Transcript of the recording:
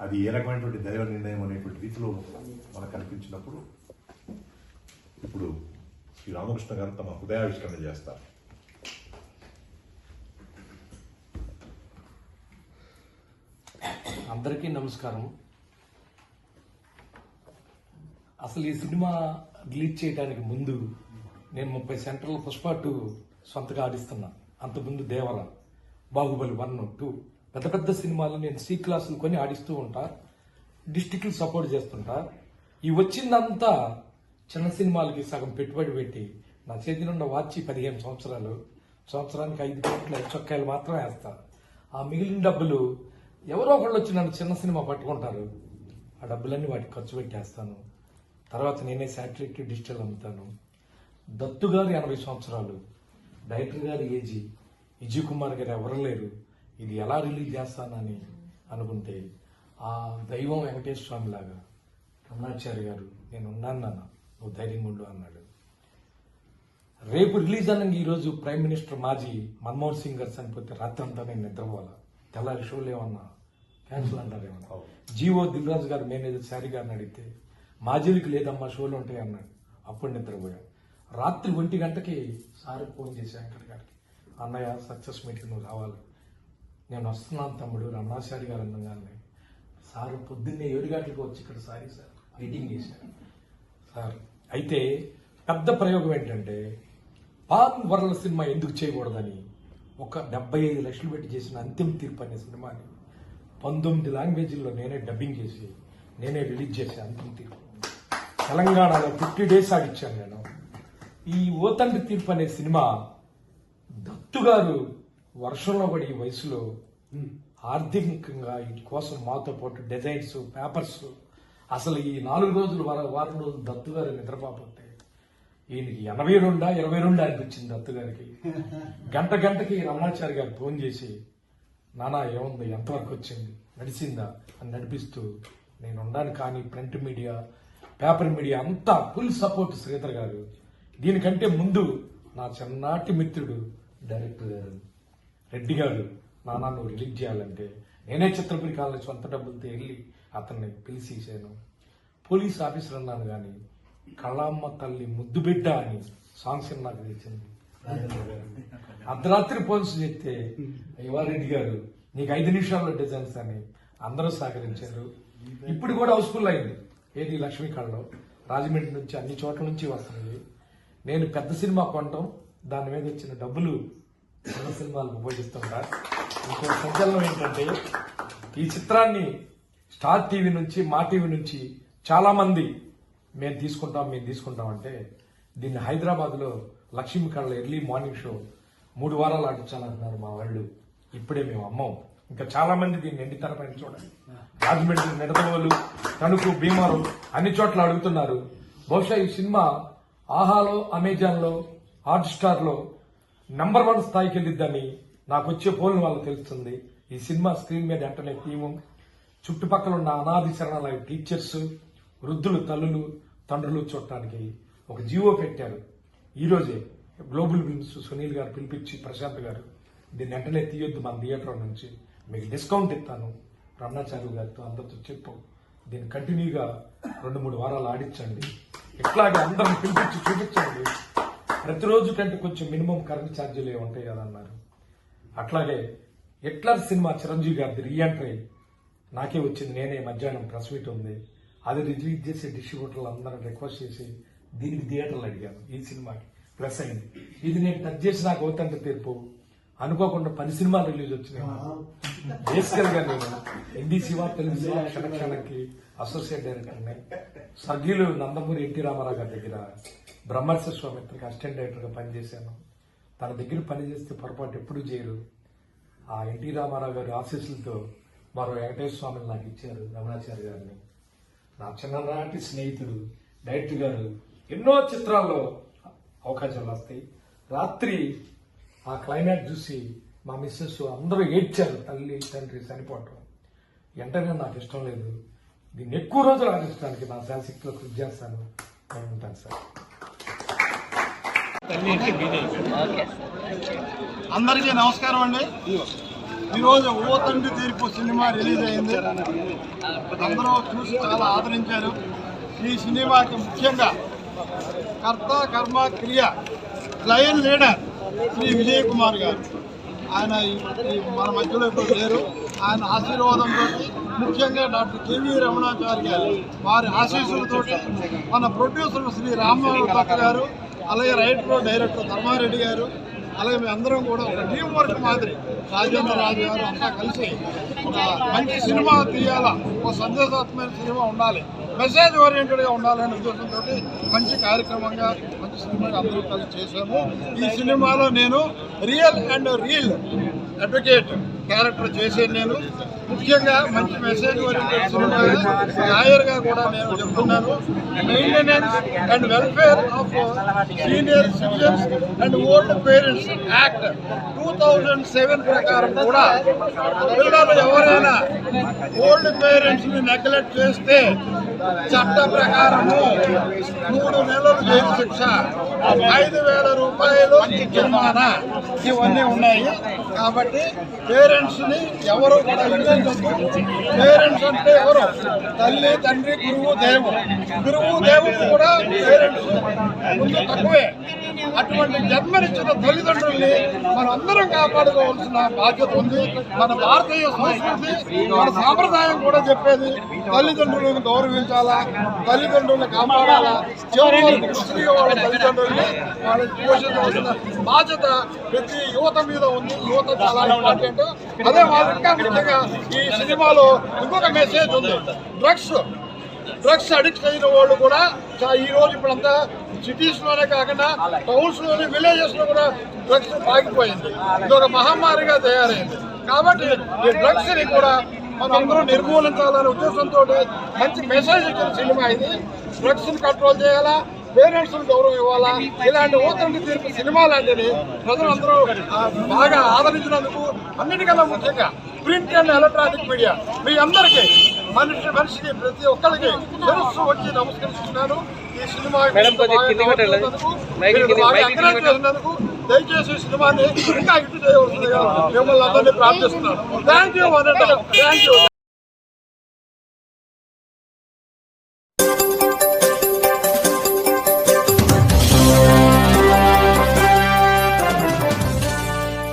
అది ఏ రకమైనటువంటి దైవ నిర్ణయం అనేటువంటి రీతిలో మనకు కనిపించినప్పుడు ఇప్పుడు శ్రీ రామకృష్ణ గారు తమ హృదయావిష్కరణ చేస్తారు. అందరికీ నమస్కారం. అసలు ఈ సినిమా రిలీజ్ చేయడానికి ముందు నేను ముప్పై సెంటర్ల పుష్ప టూ సొంతగా ఆడిస్తున్నా. అంతకుముందు దేవర బాహుబలి వన్ టూ పెద్ద పెద్ద సినిమాలు నేను సి క్లాసులు కొని ఆడిస్తూ ఉంటా. డిస్టిక్లు సపోర్ట్ చేస్తుంటా. ఈ వచ్చిందంతా చిన్న సినిమాలకి సగం పెట్టుబడి పెట్టి నా చేతి నుండి వాచి పదిహేను సంవత్సరాలు. సంవత్సరానికి ఐదు కోట్ల చొక్కాయలు మాత్రమే వేస్తా. ఆ మిగిలిన డబ్బులు ఎవరో ఒకళ్ళు వచ్చి నన్ను చిన్న సినిమా పట్టుకుంటారు. ఆ డబ్బులన్నీ వాటికి ఖర్చు పెట్టేస్తాను. తర్వాత నేనే శాటిలైట్ డిజిటల్ అమ్ముతాను. దత్తు గారు ఎనభై సంవత్సరాలు. డైరెక్టర్ గారు ఏజీ విజయ్ కుమార్ గారు ఎవరు లేరు. ఇది ఎలా రిలీజ్ చేస్తానని అనుకుంటే ఆ దైవం వెంకటేశ్వర స్వామి లాగా రమణాచారి గారు నేను ఉన్నాను నాన్న నువ్వు ధైర్యంగా ఉండు అన్నాడు. రేపు రిలీజ్ అన్న ఈరోజు ప్రైమ్ మినిస్టర్ మాజీ మన్మోహన్ సింగ్ గారు చనిపోతే రాత్రంతా నేను నిద్రపోవాలా? తెల్లారి షోలు ఏమన్నా క్యాన్సిల్ అంటారేమన్నా జీవో దిల్రాజు గారు మేనేజర్ శారీ గారిని అడిగితే మాజీలకు లేదమ్మా షోలు ఉంటాయి అన్నాడు. అప్పుడు నిద్రపోయాం. రాత్రి ఒంటి గంటకి సార్ ఫోన్ చేసి వెంకట గారికి. అన్నయ్య సక్సెస్ మీటింగ్ నువ్వు రావాలి. నేను వస్తున్నాను తమ్ముడు రమణాచారి గారు అనగానే సార్ పొద్దున్నే ఏడు గంటలకు వచ్చి ఇక్కడ సారీ సార్ మీటింగ్ చేశారు. సార్ అయితే పెద్ద ప్రయోగం ఏంటంటే పాన్ వరల సినిమా ఎందుకు చేయకూడదని ఒక డెబ్బై ఐదు లక్షలు పెట్టి చేసిన అంతిమ తీర్పు అనే సినిమాని పంతొమ్మిది లాంగ్వేజ్ల్లో నేనే డబ్బింగ్ చేసి నేనే రిలీజ్ చేసే అంతిమ తీర్పు. తెలంగాణలో ఫిఫ్టీ డేస్ ఆడిచ్చాను నేను. ఈ ఓతండ్రి తీర్పు అనే సినిమా దత్తు గారు వర్షంలో పడి ఈ వయసులో ఆర్థికంగా వీటి కోసం మాతో పాటు డిజైన్స్ పేపర్స్ అసలు ఈ నాలుగు రోజులు వార- వారం రోజులు దత్తు గారు నిద్రపోతే ఈయనకి ఎనభై రెండా ఇరవై రెండు అనిపించింది దత్తు గారికి. గంట గంటకి రమణాచారి గారు ఫోన్ చేసి నానా ఏముంది? ఎంతవరకు వచ్చింది? నడిచిందా? అని నడిపిస్తూ నేను ఉండాను కానీ ప్రింట్ మీడియా పేపర్ మీడియా అంతా ఫుల్ సపోర్ట్ శ్రీధర్ గారు. దీనికంటే ముందు నా చిన్ననాటి మిత్రుడు డైరెక్టర్ గారు. రెడ్డి గారు నాన్న నువ్వు రిలీజ్ చేయాలంటే నేనే చిత్రపురి కాలనీ సొంత డబ్బులతో వెళ్ళి అతన్ని పిలిచేసాను పోలీస్ ఆఫీసర్ అన్నాను కానీ కళామ్మ తల్లి ముద్దు బిడ్డ అని సాంగ్స్ నాకు తెలిసింది అర్ధరాత్రి పోలీసు చెప్తే యువారెడ్డి గారు నీకు ఐదు నిమిషాల్లో డిజైన్స్ అని అందరూ సహకరించారు. ఇప్పుడు కూడా హౌస్ఫుల్ అయింది. ఏది లక్ష్మీ కళలో రాజమండ్రి నుంచి అన్ని చోట్ల నుంచి వస్తుంది. నేను పెద్ద సినిమా కొనటం దాని మీద వచ్చిన డబ్బులు చిన్న సినిమాలకు ఉపయోగిస్తుంటా ఇంకో సంచలనం ఏంటంటే ఈ చిత్రాన్ని స్టార్ టీవీ నుంచి మా టీవీ నుంచి చాలా మంది మేము తీసుకుంటాం మేము తీసుకుంటాం అంటే దీన్ని హైదరాబాద్లో లక్ష్మీ కళ్ళ ఎర్లీ మార్నింగ్ షో మూడు వారాలు ఆడించాలంటున్నారు మా వాళ్ళు. ఇప్పుడే మేము అమ్మం. ఇంకా చాలా మంది దీన్ని ఎండి తెరపైన చూడండి. రాజమండ్రి నిడదవోలు తణుకు భీమారు అన్ని చోట్ల అడుగుతున్నారు. బహుశా ఈ సినిమా ఆహాలో అమెజాన్లో లో నంబర్ వన్ స్థాయికి వెళ్ళిద్దని నాకు వచ్చే ఫోన్ వాళ్ళు తెలుస్తుంది. ఈ సినిమా స్క్రీన్ మీద వెంటనే టీము చుట్టుపక్కల ఉన్న అనాది శరణాలయ టీచర్స్ వృద్ధులు తల్లులు తండ్రులు చూడటానికి ఒక జీవో పెట్టారు. ఈరోజే గ్లోబల్ విన్స్ సునీల్ గారు పిలిపించి ప్రశాంత్ గారు దీన్ని వెంటనే తీయొద్దు మన థియేటర్ నుంచి. మీకు డిస్కౌంట్ ఇస్తాను. రమణాచార్య గారితో అందరితో చెప్పు. దీన్ని కంటిన్యూగా రెండు మూడు వారాలు ఆడించండి. ఇట్లాగే అందరిని పిలిపించి చూపించండి. ప్రతిరోజు కంటే కొంచెం మినిమం కరెంట్ ఛార్జీలు ఏమి ఉంటాయి కదా అన్నారు. అట్లాగే ఎట్లర్ సినిమా చిరంజీవి గారిది రీఎంట్రీ. నాకే వచ్చింది నేనే మధ్యాహ్నం ప్రెస్ మీట్ ఉంది. అది రిలీజ్ చేసే డిస్ట్రిబ్యూటర్లు అందరూ రిక్వెస్ట్ చేసి దీనికి థియేటర్లు అడిగాను ఈ సినిమాకి. ప్లస్ అయింది. ఇది నేను టచ్ చేసి నాకు అవుతుంటే తీర్పు. అనుకోకుండా పది సినిమాలు రిలీజ్ వచ్చినాయి. బేసికల్గా నేను ఎన్డీ శివ తెలుగు శివ అసోసియేట్ డైరెక్టర్ని సర్గీలు నందమూరి ఎన్టీ రామారావు గారి దగ్గర బ్రహ్మర్షి స్వామిత్రికి అసిస్టెంట్ డైరెక్టర్గా పనిచేశాను. తన దగ్గర పనిచేస్తే పొరపాటు ఎప్పుడూ చేయరు. ఆ ఎన్టీ రామారావు గారి ఆశీస్సులతో మరో వెంకటేశ్వర స్వామిని నాకు ఇచ్చారు రమణాచార్య గారిని. నా చిన్ననాటి స్నేహితుడు డైరెక్టర్ గారు ఎన్నో చిత్రాల్లో అవకాశాలు వస్తాయి. రాత్రి ఆ క్లైమాక్స్ చూసి మా మిస్సెస్ అందరూ ఏడ్చారు తల్లి తండ్రి చనిపోవటం. వెంటనే నాకు ఇష్టం లేదు. దీన్ని ఎక్కువ రోజులు ఆశించడానికి నా శాశక్తిలో కృషి చేస్తాను. నేను ఉంటాను సార్. అందరికీ నమస్కారం అండి. ఈరోజు ఓ తండ్రి తీర్పు సినిమా రిలీజ్ అయింది. అందరూ చూసి చాలా ఆదరించారు. ఈ సినిమాకి ముఖ్యంగా కర్త కర్మ క్రియ లయన్ లీడర్ శ్రీ విజయ్ కుమార్ గారు. ఆయన మన మధ్యలో ఇప్పుడు లేరు. ఆయన ఆశీర్వాదంతో ముఖ్యంగా డాక్టర్ కేవీ రమణాచారి గారు వారి ఆశీస్సులతోటి మన ప్రొడ్యూసర్ శ్రీ రామ్మోహన్ గారు అలాగే రైట్ రోడ్ డైరెక్టర్ ధర్మారెడ్డి గారు అలాగే మేము అందరం కూడా ఒక టీం వర్క్ మాదిరి రాజేంద్ర రాజు గారు అంతా కలిసి ఒక మంచి సినిమా తీయాలా ఒక సందేశాత్మకమైన సినిమా ఉండాలి. మెసేజ్ ఓరియంటెడ్గా ఉండాలనే ఉద్దేశంతో మంచి కార్యక్రమంగా మంచి సినిమాగా అందరూ కలిసి చేశాము. ఈ సినిమాలో నేను real and real advocate character చేసేది నేను. ముఖ్యంగా మంచి మెసేజ్ లాయర్గా కూడా నేను చెప్తున్నాను. Maintenance and welfare of senior citizens and old parents act two thousand seven ప్రకారం కూడా పిల్లలు ఎవరైనా ఓల్డ్ పేరెంట్స్ని నెగ్లెక్ట్ చేస్తే చట్ట ప్రకారము మూడు నెలలు జైలు శిక్ష ఐదు వేల రూపాయలు జరిమానా ఇవన్నీ ఉన్నాయి. కాబట్టి పేరెంట్స్ని ఎవరు కూడా పేరెంట్స్ అంటే ఎవరు? తల్లి తండ్రి గురువు దేవు గురువు దేవుడు కూడా పేరెంట్స్. ముందు తక్కువే. అటువంటి జన్మనిచ్చిన తల్లిదండ్రుల్ని మనందరం కాపాడుకోవాల్సిన బాధ్యత ఉంది. మన భారతీయ సంస్కృతి మన సాంప్రదాయం కూడా చెప్పేది తల్లిదండ్రులను గౌరవించాలా తల్లిదండ్రులను కాపాడాలా? చివరి వరకు కృషిగా వాళ్ళ తల్లిదండ్రుల్ని పోషించవలసిన బాధ్యత ప్రతి యువత మీద ఉంది. యువత చాలా ఇంపార్టెంట్ అదే వాళ్ళు ఇంకా ముఖ్యంగా ఈ సినిమాలో ఇంకొక మెసేజ్ ఉంది. డ్రగ్స్ డ్రగ్స్ అడిక్ట్ అయిన వాళ్ళు కూడా ఈ రోజు ఇప్పుడంతా సిటీస్లోనే కాకుండా టౌన్స్లోని విలేజెస్లో కూడా డ్రగ్స్ పాకిపోయింది ఇది ఒక మహమ్మారిగా తయారైంది. కాబట్టి ఈ డ్రగ్స్ని కూడా మనందరం నిర్మూలించాలనే ఉద్దేశంతో మంచి మెసేజ్ ఇచ్చిన సినిమా ఇది. డ్రగ్స్ని కంట్రోల్ చేయాలా పేరెంట్స్ గౌరవం ఇవ్వాలా? ఇలాంటి ఓతండి తీర్పు సినిమా లాంటివి ప్రజలందరూ బాగా ఆదరించినందుకు అన్నిటికన్నా ముఖ్యంగా ప్రింట్ అండ్ ఎలక్ట్రానిక్ మీడియా మీ అందరికీ మనిషి మనిషికి ప్రతి ఒక్కరికి తెలుసు వచ్చి నమస్కరిస్తున్నాను. ఈ సినిమా దయచేసి ఈ సినిమాని ఇంకా ఇటు చేయవలసిందిగా మిమ్మల్ని అందరినీ ప్రార్థిస్తున్నాను థ్యాంక్ యూ థ్యాంక్ యూ